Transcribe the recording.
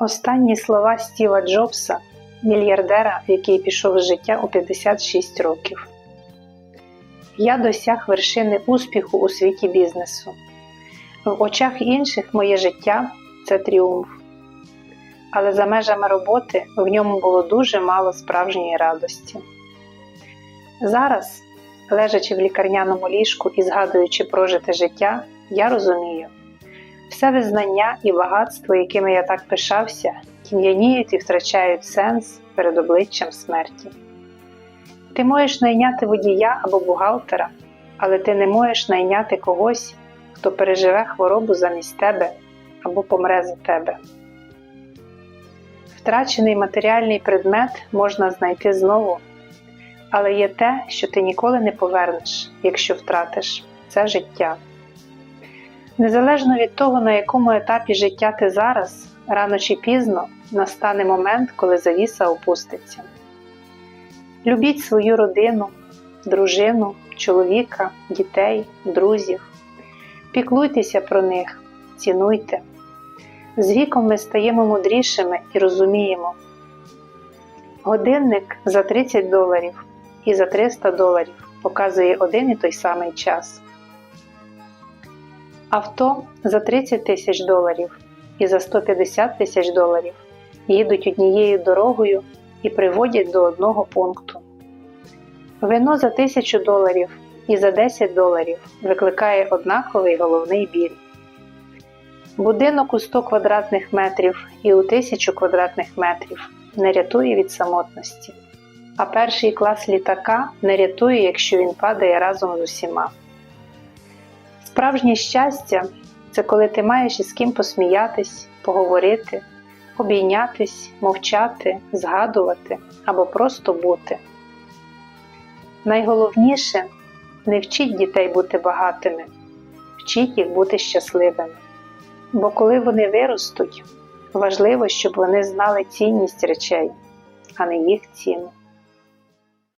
Останні слова Стіва Джобса, мільярдера, який пішов з життя у 56 років. Я досяг вершини успіху у світі бізнесу. В очах інших моє життя це тріумф. Але за межами роботи в ньому було дуже мало справжньої радості. Зараз, лежачи в лікарняному ліжку і згадуючи прожите життя, я розумію, все визнання і багатство, якими я так пишався, тім'яніють і втрачають сенс перед обличчям смерті. Ти можеш найняти водія або бухгалтера, але ти не можеш найняти когось, хто переживе хворобу замість тебе або помре за тебе. Втрачений матеріальний предмет можна знайти знову, але є те, що ти ніколи не повернеш, якщо втратиш це життя. Незалежно від того, на якому етапі життя ти зараз, рано чи пізно настане момент, коли завіса опуститься. Любіть свою родину, дружину, чоловіка, дітей, друзів. Піклуйтеся про них, цінуйте. З віком ми стаємо мудрішими і розуміємо. Годинник за 30 доларів і за 300 доларів показує один і той самий час. Авто за 30 тисяч доларів і за 150 тисяч доларів їдуть однією дорогою і приводять до одного пункту. Вино за 1000 доларів і за 10 доларів викликає однаковий головний біль. Будинок у 100 квадратних метрів і у 1000 квадратних метрів не рятує від самотності, а перший клас літака не рятує, якщо він падає разом з усіма. Справжнє щастя це коли ти маєш із ким посміятись, поговорити, обійнятись, мовчати, згадувати або просто бути. Найголовніше не вчіть дітей бути багатими, вчіть їх бути щасливими. Бо коли вони виростуть, важливо, щоб вони знали цінність речей, а не їх ціну.